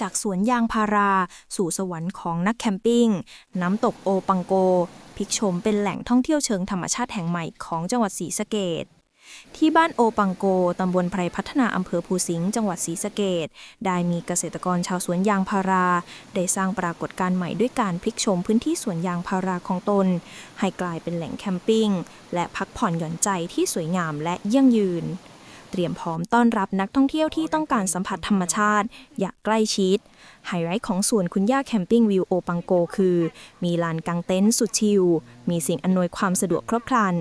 จากสวนยางพารา สู่สวรรค์ของนักแคมปิ้ง น้ำตกโอปังโก พิกโฉมเป็นแหล่งท่องเที่ยวเชิงธรรมชาติแห่งใหม่ของจังหวัดศรีสะเกษที่บ้านโอปังโก ตำบลไพรพัฒนาอำเภอภูสิงห์ จังหวัดศรีสะเกษได้มีเกษตรกรชาวสวนยางพารา ได้สร้างปรากฏการณ์ใหม่ด้วยการพลิกโฉมพื้นที่สวนยางพาราของตน ให้กลายเป็นแหล่งแคมปิ้ง และพักผ่อนหย่อนใจที่สวยงามและยั่งยืน เตรียมพร้อมต้อนรับนักท่องเที่ยวที่ต้องการสัมผัสธรรมชาติ อย่างใกล้ชิด ไฮไลท์ของสวนคุณย่าแคมปิ้งวิวโอปังโกคือ มีลานกางเต็นท์สุดชิล มีสิ่งอำนวยความสะดวกครบครัน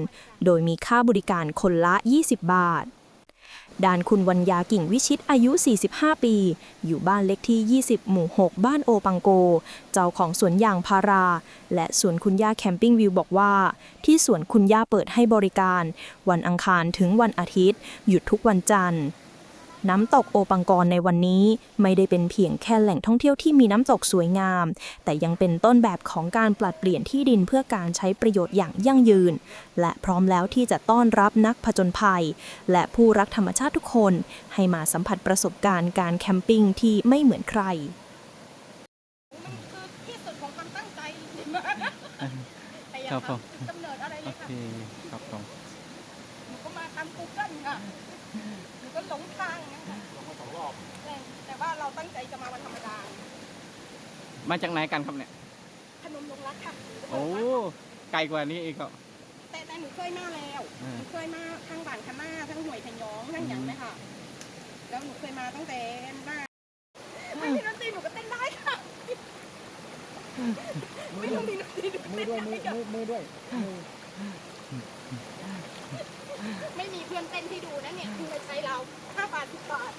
โดยมีค่าบริการคนละ 20 บาท ด้านคุณวัญญากิ่งวิชิตอายุ 45 ปี อยู่บ้านเล็กที่ 20 หมู่ 6 บ้านโอปังโก เจ้าของสวนยางพารา และสวนคุณย่าแคมปิ้งวิวบอกว่า ที่สวนคุณย่าเปิดให้บริการ วันอังคารถึงวันอาทิตย์ หยุดทุกวันจันทร์ น้ำตกโอปังกรในวันนี้ไม่ได้เป็นเพียงแค่แหล่งท่องเที่ยวที่มีน้ำตกสวยงาม แต่ยังเป็นต้นแบบของการปลัดเปลี่ยนที่ดินเพื่อการใช้ประโยชน์อย่างยั่งยืน และพร้อมแล้วที่จะต้อนรับนักผจญภัย และผู้รักธรรมชาติทุกคน ให้มาสัมผัสประสบการณ์การแคมปิ้งที่ไม่เหมือนใครมันคือที่สุดของความตั้งใจแต่อย่าครับผมทำจุดกำเนิดอะไรเลโอยเคค่ะครับผมหนูก็มา ทำกูเกิลค่ะหนูก็หลงทางนะคะแต่แต่ว่าเราตั้งใจจะมาวันธรรมดา มาจากไหนกันครับเนี่ย พนมลงรักค่ะโอ้ ไกลกว่านี้อีกครับ แต่แต่หนูเคยมาแล้วอ่าหนูเคยมาทั้งบ้านคณะทั้งหน่วยพยองทั้งอย่างเลยค่ะ แล้วหนูเคยมาตั้งแต่บ้านไม่มีดนตรีหนูก็เต้นได้ค่ะไม่ต้องมีดนตรีหนูมือเต้นด้วยได้มือค่ะมือมือด้วยมือ ไม่มีเพื่อนเต้นที่ดูนะเนี่ยคือไปใช้เราห้าบาทสิบบาท